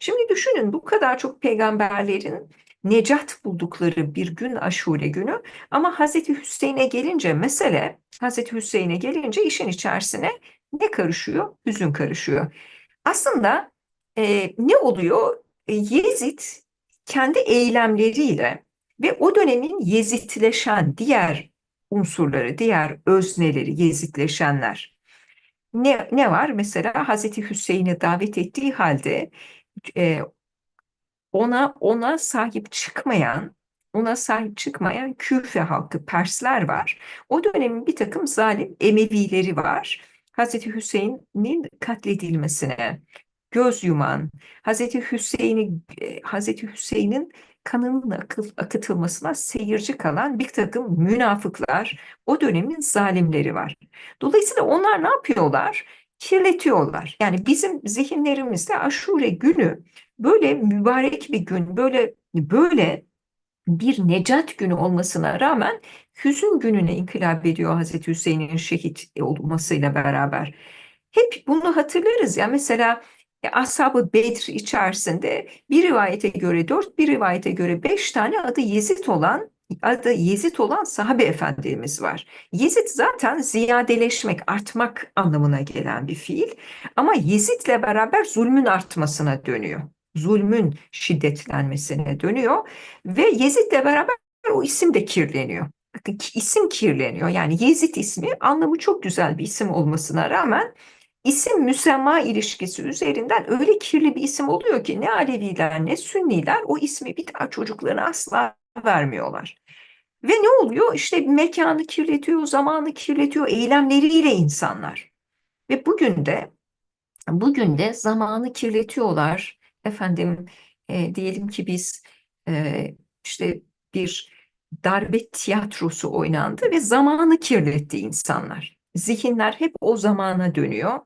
Şimdi düşünün bu kadar çok peygamberlerin necat buldukları bir gün Aşure günü ama Hazreti Hüseyin'e gelince mesele Hazreti Hüseyin'e gelince işin içerisine ne karışıyor? Hüzün karışıyor. Aslında e, ne oluyor? E, Yezid kendi eylemleriyle ve o dönemin Yezidleşen diğer unsurları, diğer özneleri, Yezidleşenler. Ne, ne var? Mesela Hazreti Hüseyin'i davet ettiği halde e, ona ona sahip çıkmayan, ona sahip çıkmayan Küfe halkı, Persler var. O dönemin bir takım zalim Emevileri var. Hazreti Hüseyin'in katledilmesine göz yuman, Hazreti Hüseyin'i e, Hazreti Hüseyin'in kanının akıtılmasına seyirci kalan bir takım münafıklar, o dönemin zalimleri var. Dolayısıyla onlar ne yapıyorlar? Kirletiyorlar. Yani bizim zihinlerimizde Aşure günü böyle mübarek bir gün, böyle böyle bir necat günü olmasına rağmen hüzün gününe inkılap ediyor Hazreti Hüseyin'in şehit olmasıyla beraber. Hep bunu hatırlarız ya mesela e, Ashab-ı Bedr içerisinde bir rivayete göre dört, bir rivayete göre beş tane adı Yezid olan adı Yezid olan sahabe efendimiz var. Yezid zaten ziyadeleşmek, artmak anlamına gelen bir fiil. Ama Yezid'le beraber zulmün artmasına dönüyor. Zulmün şiddetlenmesine dönüyor. Ve Yezid'le beraber o isim de kirleniyor. Bakın isim kirleniyor. Yani Yezid ismi anlamı çok güzel bir isim olmasına rağmen isim müsemma ilişkisi üzerinden öyle kirli bir isim oluyor ki ne Aleviler ne Sünniler o ismi bir daha çocuklarına asla vermiyorlar. Ve ne oluyor? İşte mekanı kirletiyor, zamanı kirletiyor, eylemleriyle insanlar. Ve bugün de bugün de zamanı kirletiyorlar. Efendim e, diyelim ki biz e, işte bir darbe tiyatrosu oynandı ve zamanı kirletti insanlar. Zihinler hep o zamana dönüyor.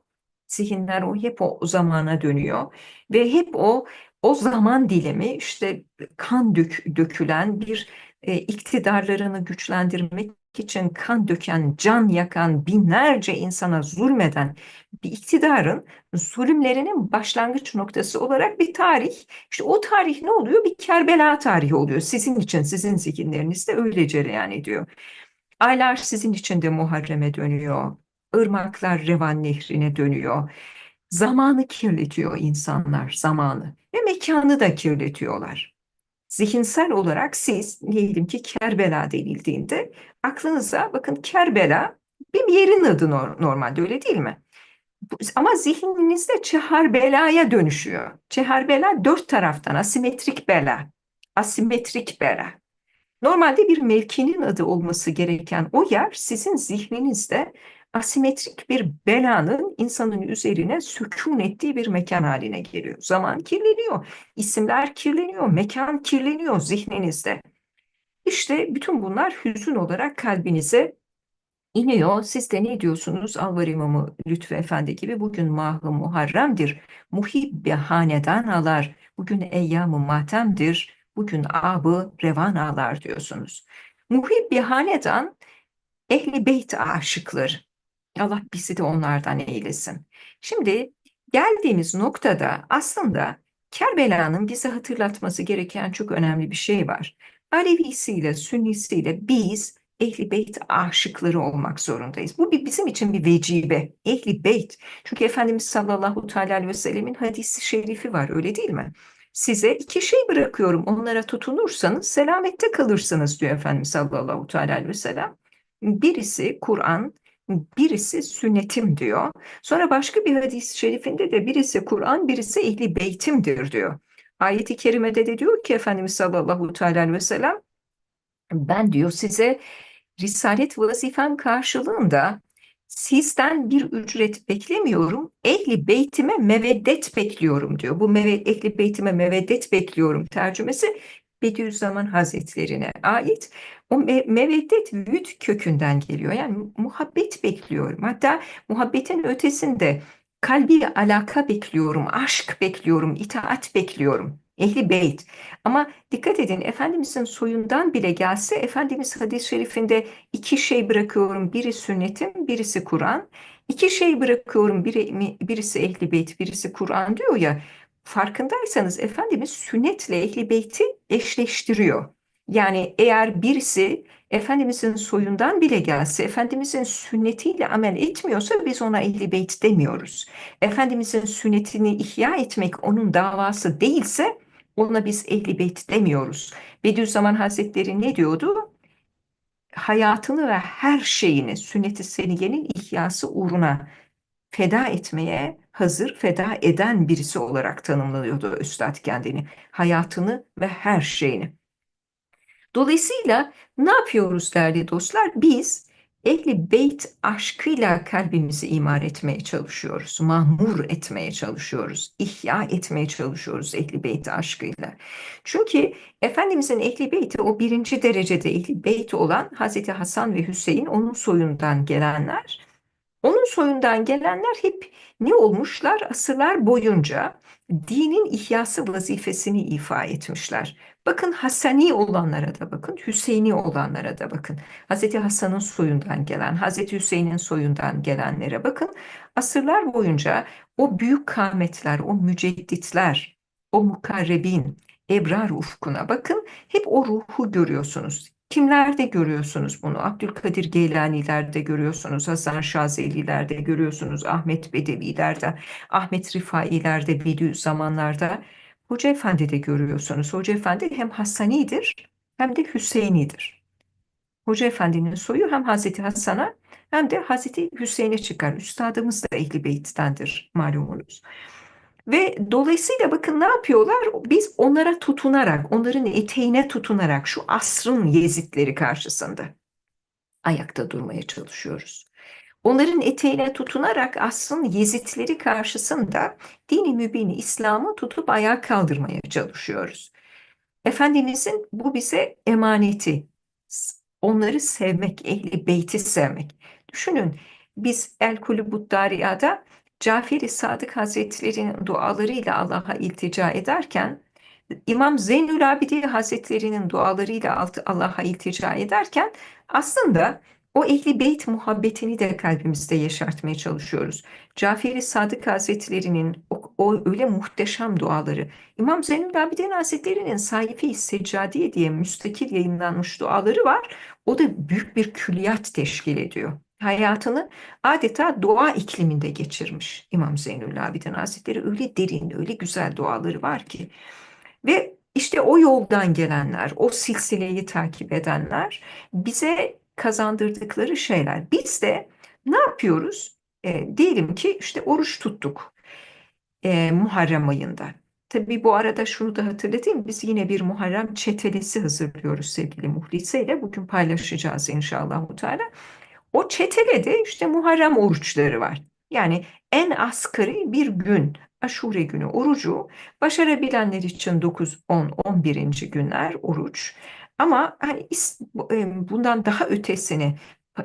Zihinler o hep o zamana dönüyor ve hep o o zaman dilimi işte kan dök, dökülen bir e, iktidarlarını güçlendirmek için kan döken, can yakan, binlerce insana zulmeden bir iktidarın zulümlerinin başlangıç noktası olarak bir tarih. İşte o tarih ne oluyor? Bir Kerbela tarihi oluyor. Sizin için, sizin zihinlerinizde öyle cereyan ediyor. Aylar sizin için de Muharrem'e dönüyor. Irmaklar Revan Nehri'ne dönüyor. Zamanı kirletiyor insanlar, zamanı ve mekanı da kirletiyorlar. Zihinsel olarak siz diyelim ki Kerbela denildiğinde aklınıza bakın Kerbela bir yerin adı normalde öyle değil mi? Ama zihninizde Çeharbela'ya dönüşüyor. Çeharbela dört taraftan asimetrik bela. Asimetrik bela. Normalde bir mevkinin adı olması gereken o yer sizin zihninizde asimetrik bir belanın insanın üzerine sükun ettiği bir mekan haline geliyor. Zaman kirleniyor, isimler kirleniyor, mekan kirleniyor zihninizde. İşte bütün bunlar hüzün olarak kalbinize iniyor. Siz de ne diyorsunuz? Alvar İmamı Lütfü Efendi gibi bugün mahı muharremdir. Muhibbi hanedan alar. Bugün eyyam-ı matemdir. Bugün abı revan ağlar diyorsunuz. Muhibbi hanedan ehli beyt aşıkları. Allah bizi de onlardan eylesin. Şimdi geldiğimiz noktada aslında Kerbela'nın bize hatırlatması gereken çok önemli bir şey var. Alevisiyle, Sünnisiyle biz Ehli Beyt aşıkları olmak zorundayız. Bu bir, bizim için bir vecibe. Ehli Beyt. Çünkü Efendimiz sallallahu aleyhi ve sellemin hadisi şerifi var öyle değil mi? Size iki şey bırakıyorum onlara tutunursanız selamette kalırsınız diyor Efendimiz sallallahu aleyhi ve sellem. Birisi Kur'an, birisi sünnetim diyor. Sonra başka bir hadis-i şerifinde de birisi Kur'an, birisi ehli beytimdir diyor. Ayet-i kerimede de diyor ki Efendimiz sallallahu aleyhi ve sellem ben diyor size risalet vazifem karşılığında sizden bir ücret beklemiyorum. Ehli beytime meveddet bekliyorum diyor. Bu meve, ehli beytime meveddet bekliyorum tercümesi Bediüzzaman Hazretlerine ait. O me meveddet vüd kökünden geliyor. Yani muhabbet bekliyorum. Hatta muhabbetin ötesinde kalbi alaka bekliyorum, aşk bekliyorum, itaat bekliyorum. Ehli beyt. Ama dikkat edin Efendimizin soyundan bile gelse Efendimiz hadis-i şerifinde iki şey bırakıyorum. Biri sünnetim, birisi Kur'an. İki şey bırakıyorum. Biri, birisi ehli beyt, birisi Kur'an diyor ya. Farkındaysanız Efendimiz sünnetle Ehli Beyti eşleştiriyor. Yani eğer birisi Efendimizin soyundan bile gelse, Efendimizin sünnetiyle amel etmiyorsa biz ona Ehli Beyt demiyoruz. Efendimizin sünnetini ihya etmek onun davası değilse ona biz Ehli Beyt demiyoruz. Bediüzzaman Hazretleri ne diyordu? Hayatını ve her şeyini sünnet-i seniyenin ihyası uğruna feda etmeye hazır, feda eden birisi olarak tanımlıyordu Üstad kendini. Hayatını ve her şeyini. Dolayısıyla ne yapıyoruz değerli dostlar? Biz Ehli Beyt aşkıyla kalbimizi imar etmeye çalışıyoruz. Mahmur etmeye çalışıyoruz. ihya etmeye çalışıyoruz Ehli Beyt aşkıyla. Çünkü Efendimizin Ehli Beyti o birinci derecede Ehli Beyt olan Hazreti Hasan ve Hüseyin onun soyundan gelenler. Soyundan gelenler hep ne olmuşlar? Asırlar boyunca dinin ihyası vazifesini ifa etmişler. Bakın Hasani olanlara da bakın, Hüseyini olanlara da bakın. Hazreti Hasan'ın soyundan gelen, Hazreti Hüseyin'in soyundan gelenlere bakın. Asırlar boyunca o büyük kâmetler, o mücedditler, o mukarrebin, ebrar ufkuna bakın. Hep o ruhu görüyorsunuz. Kimlerde görüyorsunuz bunu? Abdülkadir Geylani'lerde görüyorsunuz, Hasan Şazeli'lerde görüyorsunuz, Ahmet Bedevi'lerde, Ahmet Rifai'lerde, Bediüzzamanlarda. Hoca Efendi'de görüyorsunuz. Hoca Efendi hem Hasani'dir hem de Hüseyin'idir. Hoca Efendi'nin soyu hem Hazreti Hasan'a hem de Hazreti Hüseyin'e çıkar. Üstadımız da Ehli Beyt'tendir malumunuz. Ve dolayısıyla bakın ne yapıyorlar? Biz onlara tutunarak, onların eteğine tutunarak şu asrın yezitleri karşısında ayakta durmaya çalışıyoruz. Onların eteğine tutunarak asrın yezitleri karşısında dini mübini İslam'ı tutup ayağa kaldırmaya çalışıyoruz. Efendimizin bu bize emaneti. Onları sevmek, ehli beyti sevmek. Düşünün biz El Kulübut Dariya'da Cafer-i Sadık Hazretleri'nin dualarıyla Allah'a iltica ederken İmam Zeynül Abidin Hazretleri'nin dualarıyla Allah'a iltica ederken aslında o ehli beyt muhabbetini de kalbimizde yaşartmaya çalışıyoruz. Cafer-i Sadık Hazretleri'nin o, o öyle muhteşem duaları, İmam Zeynül Abidin Hazretleri'nin Sayfi-i Seccadiye diye müstakil yayınlanmış duaları var. O da büyük bir külliyat teşkil ediyor. Hayatını adeta doğa ikliminde geçirmiş İmam Zeynül Abidin Hazretleri. Öyle derin, öyle güzel duaları var ki. Ve işte o yoldan gelenler, o silsileyi takip edenler bize kazandırdıkları şeyler. Biz de ne yapıyoruz? E, diyelim ki işte oruç tuttuk e, Muharrem ayında. Tabii bu arada şunu da hatırlatayım. Biz yine bir Muharrem çetelesi hazırlıyoruz sevgili Muhlise ile. Bugün paylaşacağız inşallah. Teala. O çetelede işte Muharrem oruçları var. Yani en asgari bir gün Aşure günü orucu başarabilenler için 9, 10, 11. günler oruç. Ama hani e, bundan daha ötesini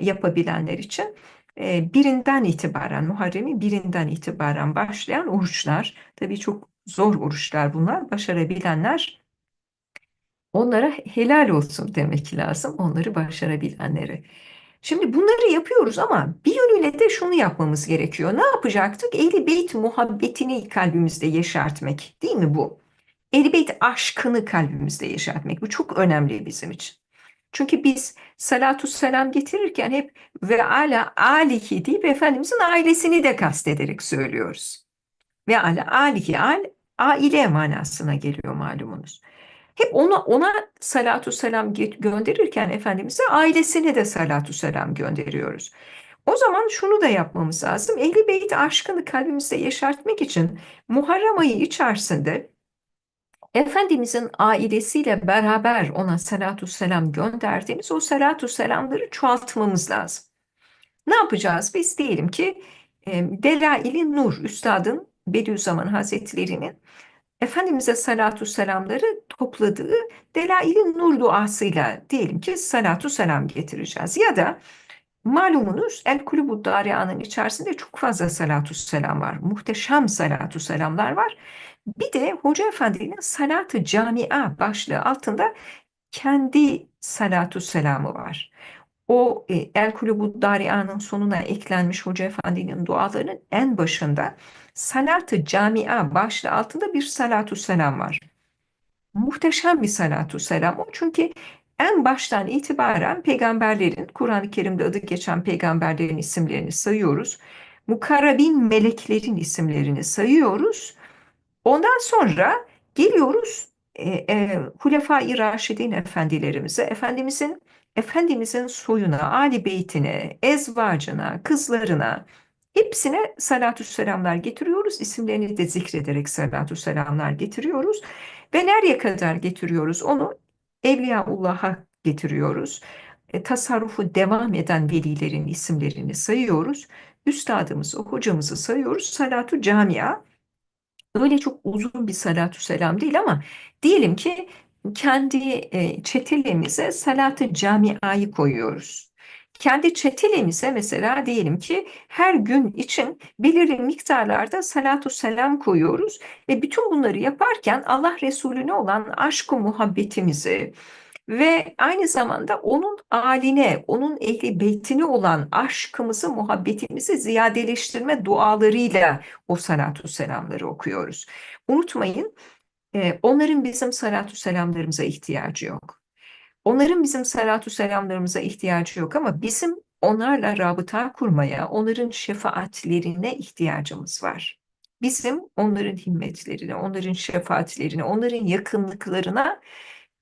yapabilenler için e, birinden itibaren Muharrem'in birinden itibaren başlayan oruçlar tabii çok zor oruçlar bunlar başarabilenler onlara helal olsun demek lazım onları başarabilenleri. Şimdi bunları yapıyoruz ama bir yönüyle de şunu yapmamız gerekiyor. Ne yapacaktık? Ehl-i Beyt muhabbetini kalbimizde yeşertmek değil mi bu? Ehl-i Beyt aşkını kalbimizde yeşertmek. Bu çok önemli bizim için. Çünkü biz salatu selam getirirken hep ve ala alihi deyip Efendimizin ailesini de kastederek söylüyoruz. Ve ala alihi al aile manasına geliyor malumunuz. Hep ona, ona salatu selam gönderirken Efendimiz'e ailesine de salatu selam gönderiyoruz. O zaman şunu da yapmamız lazım. Ehli Beyt aşkını kalbimizde yaşartmak için Muharrem ayı içerisinde Efendimizin ailesiyle beraber ona salatu selam gönderdiğimiz o salatu selamları çoğaltmamız lazım. Ne yapacağız? Biz diyelim ki Delail-i Nur, Üstadın Bediüzzaman Hazretleri'nin Efendimiz'e salatu selamları topladığı Delail-i Nur duasıyla diyelim ki salatu selam getireceğiz. Ya da malumunuz El Kulübü Daria'nın içerisinde çok fazla salatu selam var. Muhteşem salatu selamlar var. Bir de Hoca Efendi'nin salatı camia başlığı altında kendi salatu selamı var. o e, El Kulubu Daria'nın sonuna eklenmiş Hoca Efendi'nin dualarının en başında Salat-ı Camia başlığı altında bir salatu selam var. Muhteşem bir salatu selam o. Çünkü en baştan itibaren peygamberlerin, Kur'an-ı Kerim'de adı geçen peygamberlerin isimlerini sayıyoruz. Mukarrabin meleklerin isimlerini sayıyoruz. Ondan sonra geliyoruz e, e, Hulefai Raşidin efendilerimize, Efendimizin Efendimizin soyuna, Ali beytine, ezvacına, kızlarına hepsine salatü selamlar getiriyoruz. İsimlerini de zikrederek salatü selamlar getiriyoruz. Ve nereye kadar getiriyoruz? Onu Evliyaullah'a getiriyoruz. E, tasarrufu devam eden velilerin isimlerini sayıyoruz. Üstadımızı, hocamızı sayıyoruz. Salatu camia öyle çok uzun bir salatü selam değil ama diyelim ki kendi e, çetelemize salatı camiayı koyuyoruz. Kendi çetelemize mesela diyelim ki her gün için belirli miktarlarda salatu selam koyuyoruz ve bütün bunları yaparken Allah Resulüne olan aşk-ı muhabbetimizi ve aynı zamanda onun aline, onun ehli beytine olan aşkımızı, muhabbetimizi ziyadeleştirme dualarıyla o salatu selamları okuyoruz. Unutmayın, e, onların bizim salatu selamlarımıza ihtiyacı yok. Onların bizim salatu selamlarımıza ihtiyacı yok ama bizim onlarla rabıta kurmaya, onların şefaatlerine ihtiyacımız var. Bizim onların himmetlerine, onların şefaatlerine, onların yakınlıklarına,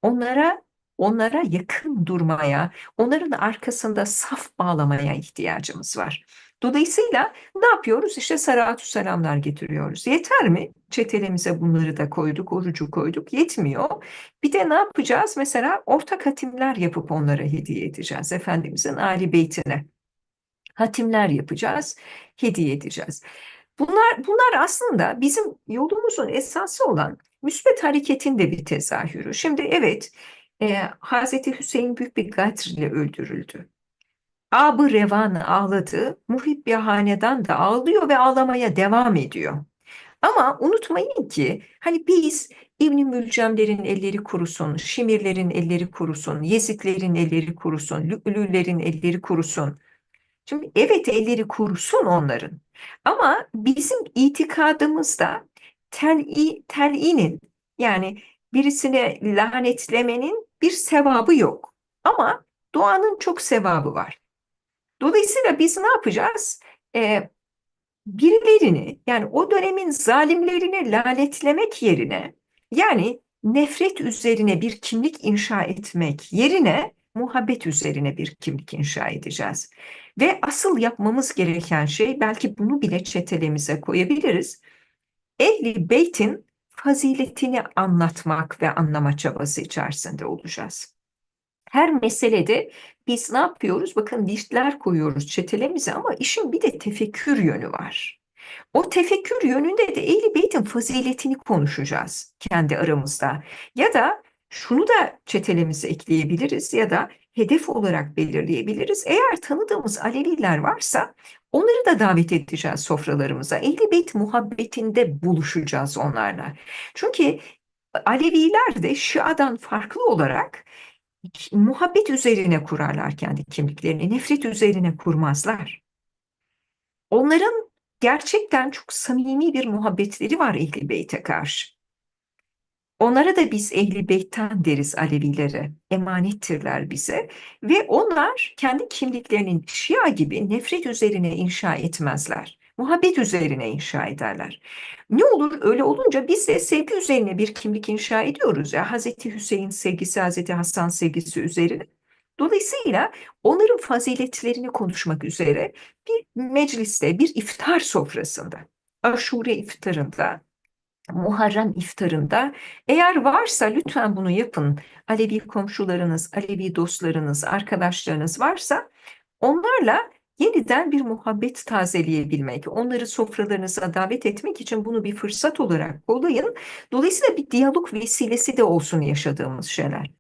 onlara onlara yakın durmaya, onların arkasında saf bağlamaya ihtiyacımız var. Dolayısıyla ne yapıyoruz? İşte salatü selamlar getiriyoruz. Yeter mi? Çetelemize bunları da koyduk, orucu koyduk. Yetmiyor. Bir de ne yapacağız? Mesela ortak hatimler yapıp onlara hediye edeceğiz. Efendimizin Ali Beytine. Hatimler yapacağız, hediye edeceğiz. Bunlar, bunlar aslında bizim yolumuzun esası olan müsbet hareketin de bir tezahürü. Şimdi evet, e, Hazreti Hüseyin büyük bir gadr ile öldürüldü. Ab-ı Revan ağladı, Muhibbi Hanedan da ağlıyor ve ağlamaya devam ediyor. Ama unutmayın ki hani biz İbn-i Mülcemlerin elleri kurusun, Şimirlerin elleri kurusun, Yezidlerin elleri kurusun, Lü'lülerin elleri kurusun. Şimdi evet elleri kurusun onların. Ama bizim itikadımızda tel'i, tel'inin yani birisine lanetlemenin bir sevabı yok. Ama duanın çok sevabı var. Dolayısıyla biz ne yapacağız? Ee, birilerini yani o dönemin zalimlerini lanetlemek yerine yani nefret üzerine bir kimlik inşa etmek yerine muhabbet üzerine bir kimlik inşa edeceğiz. Ve asıl yapmamız gereken şey belki bunu bile çetelemize koyabiliriz. Ehli beytin faziletini anlatmak ve anlama çabası içerisinde olacağız. Her meselede biz ne yapıyoruz? Bakın listler koyuyoruz çetelemize ama işin bir de tefekkür yönü var. O tefekkür yönünde de Ehl-i Beyt'in faziletini konuşacağız kendi aramızda. Ya da şunu da çetelemize ekleyebiliriz ya da hedef olarak belirleyebiliriz. Eğer tanıdığımız Aleviler varsa onları da davet edeceğiz sofralarımıza. Ehl-i Beyt muhabbetinde buluşacağız onlarla. Çünkü Aleviler de Şia'dan farklı olarak muhabbet üzerine kurarlar kendi kimliklerini, nefret üzerine kurmazlar. Onların gerçekten çok samimi bir muhabbetleri var Ehl-i Beyt'e karşı. Onlara da biz Ehl-i Beyt'ten deriz Alevilere, emanettirler bize ve onlar kendi kimliklerinin Şia gibi nefret üzerine inşa etmezler. Muhabbet üzerine inşa ederler. Ne olur öyle olunca biz de sevgi üzerine bir kimlik inşa ediyoruz ya Hazreti Hüseyin sevgisi, Hazreti Hasan sevgisi üzerine. Dolayısıyla onların faziletlerini konuşmak üzere bir mecliste, bir iftar sofrasında, aşure iftarında, Muharrem iftarında eğer varsa lütfen bunu yapın. Alevi komşularınız, Alevi dostlarınız, arkadaşlarınız varsa onlarla yeniden bir muhabbet tazeleyebilmek, onları sofralarınıza davet etmek için bunu bir fırsat olarak kollayın. Dolayısıyla bir diyalog vesilesi de olsun yaşadığımız şeyler.